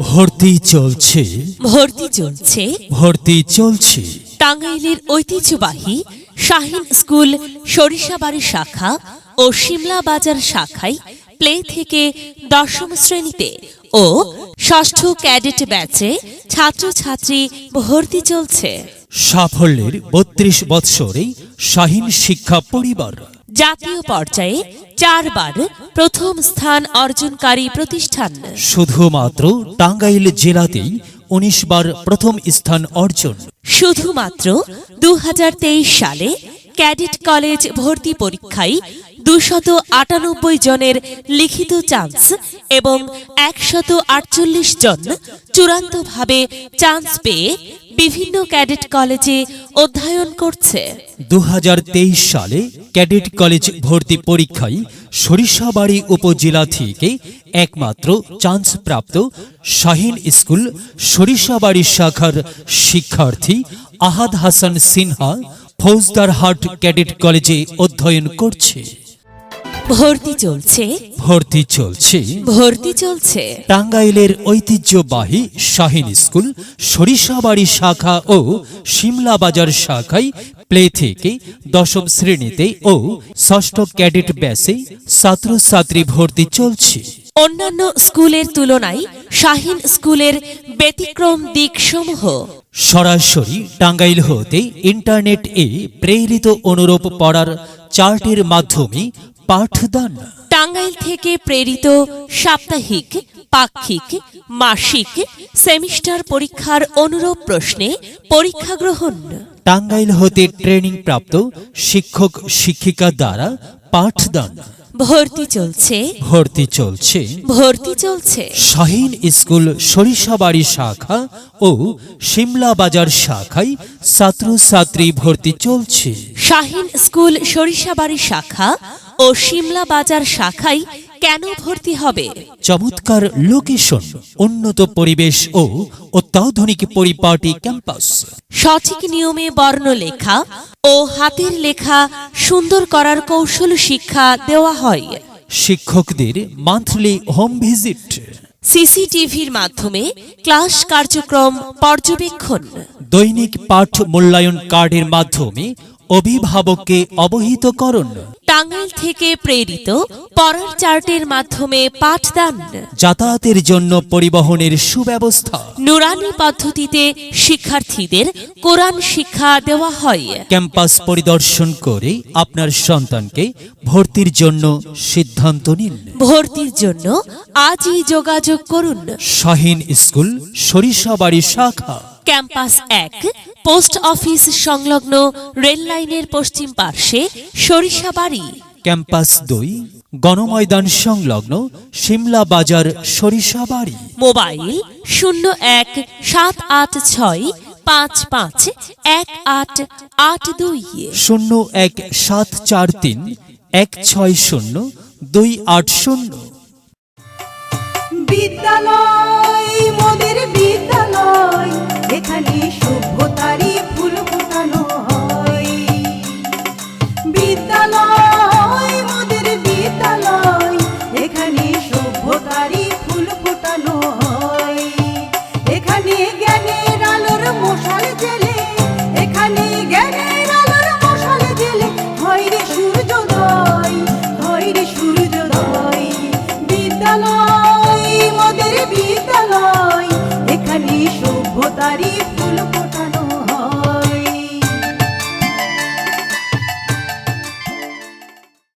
ভর্তি চলছে। ভর্তি চলছে। ভর্তি চলছে। টাঙ্গাইলের ঐতিহ্যবাহী শাহিন স্কুল সরিষাবাড়ি শাখা ও সিমলা বাজার শাখায় প্লে থেকে দশম শ্রেণীতে ও ষষ্ঠ ক্যাডেট ব্যাচে ছাত্রছাত্রী ভর্তি চলছে। সাফল্যের বত্রিশ বৎসরে শাহীন শিক্ষা পরিবার জাতীয় পর্যায়ে চারবার প্রথম স্থান অর্জনকারী প্রতিষ্ঠান। শুধুমাত্র টাঙ্গাইল জেলাতেই উনিশ বার প্রথম স্থান অর্জন। শুধুমাত্র দু হাজার তেইশ সালে ক্যাডেট কলেজ ভর্তি পরীক্ষায় দুশত আটানব্বই জনের লিখিত চান্স এবং একশত আটচল্লিশ জন চূড়ান্তভাবে চান্স পেয়ে বিভিন্ন ক্যাডেট কলেজে অধ্যয়ন করছে। দু হাজার তেইশ সালে ক্যাডেট কলেজ ভর্তি পরীক্ষায় সরিষাবাড়ি উপজেলা থেকে একমাত্র চান্স প্রাপ্ত শাহীন স্কুল, সরিষাবাড়ি শাখার শিক্ষার্থী আহাদ হাসান সিনহা ফৌজদারহাট ক্যাডেট কলেজে অধ্যয়ন করছে। ভর্তি চলছে। ভর্তি চলছে। ভর্তি চলছে। টাঙ্গাইলের ঐতিহ্যবাহী শাহীন স্কুল সরিষাবাড়ি শাখা ও সিমলা বাজার শাখায় প্লে থেকে দশম শ্রেণীতে ও ষষ্ঠ ক্যাডেট ছাত্রছাত্রী ভর্তি চলছে। অন্যান্য স্কুলের তুলনায় শাহিন স্কুলের ব্যতিক্রম দিকসমূহ। সরাসরি টাঙ্গাইল হতে ইন্টারনেট এ প্রেরিত অনুরূপ পড়ার চার্টের মাধ্যমে পাঠদান। টাঙ্গাইল থেকে প্রেরিত সাপ্তাহিক পাক্ষিক মাসিক সেমিস্টার পরীক্ষার অনুরূপ প্রশ্নে পরীক্ষা গ্রহণ। টাঙ্গাইল হতে ট্রেনিং প্রাপ্ত শিক্ষক শিক্ষিকা দ্বারা পাঠদান। ভর্তি চলছে। ভর্তি চলছে। ভর্তি চলছে। শাহীন স্কুল সরিষাবাড়ি শাখা ও সিমলা বাজার শাখায় ছাত্রছাত্রী ভর্তি চলছে। শাহিন স্কুল সরিষাবাড়ি শাখা ও সিমলা বাজার শাখায় কেন ভর্তি হবে? চমৎকার লোকেশন উন্নত পরিবেশ ও অত্যাধুনিক পরিপাটি ক্যাম্পাস। সঠিক নিয়মে বর্ণ লেখা ও হাতের লেখা সুন্দর করার কৌশল শিক্ষা দেওয়া হয়। শিক্ষকদের মান্থলি হোম ভিজিট। সিসিটিভির মাধ্যমে ক্লাস কার্যক্রম পর্যবেক্ষণ। দৈনিক পাঠ মূল্যায়ন কার্ডের মাধ্যমে অভিভাবককে অবহিতকরণ। টাঙ্গাইল থেকে প্রেরিত পড়ার চার্টের মাধ্যমে পাঠদান। যাতায়াতের জন্য পরিবহনের সুব্যবস্থা। নুরানি পদ্ধতিতে শিক্ষার্থীদের কোরআন শিক্ষা দেওয়া হয়। ক্যাম্পাস পরিদর্শন করে আপনার সন্তানকে ভর্তির জন্য সিদ্ধান্ত নিন। ভর্তির জন্য আজই যোগাযোগ করুন। শাহীন স্কুল সরিষাবাড়ি শাখা। ক্যাম্পাস এক পোস্ট অফিস সংলগ্ন রেল লাইনের পশ্চিম পার্শ্বে সরিষাবাড়ি। ক্যাম্পাস দুই গণময়দান সংলগ্ন সিমলা বাজার সরিষাবাড়ি। মোবাইল শূন্য এক সাত আট ছয় পাঁচ পাঁচ এক আট আট দুই শূন্য এক সাত চার তিন এক ছয় শূন্য দুই আট শূন্য। বিদ্যালয় জ্ঞানের আলোর মশাল জেলে এখানে জ্ঞানের আলোর মশাল জেলে। হয় রে সূর্যোদয় হয় রে সূর্যোদয়, বিদ্যালয়, মোদের বিদ্যালয়, এখানে সভ্যতারই ফুল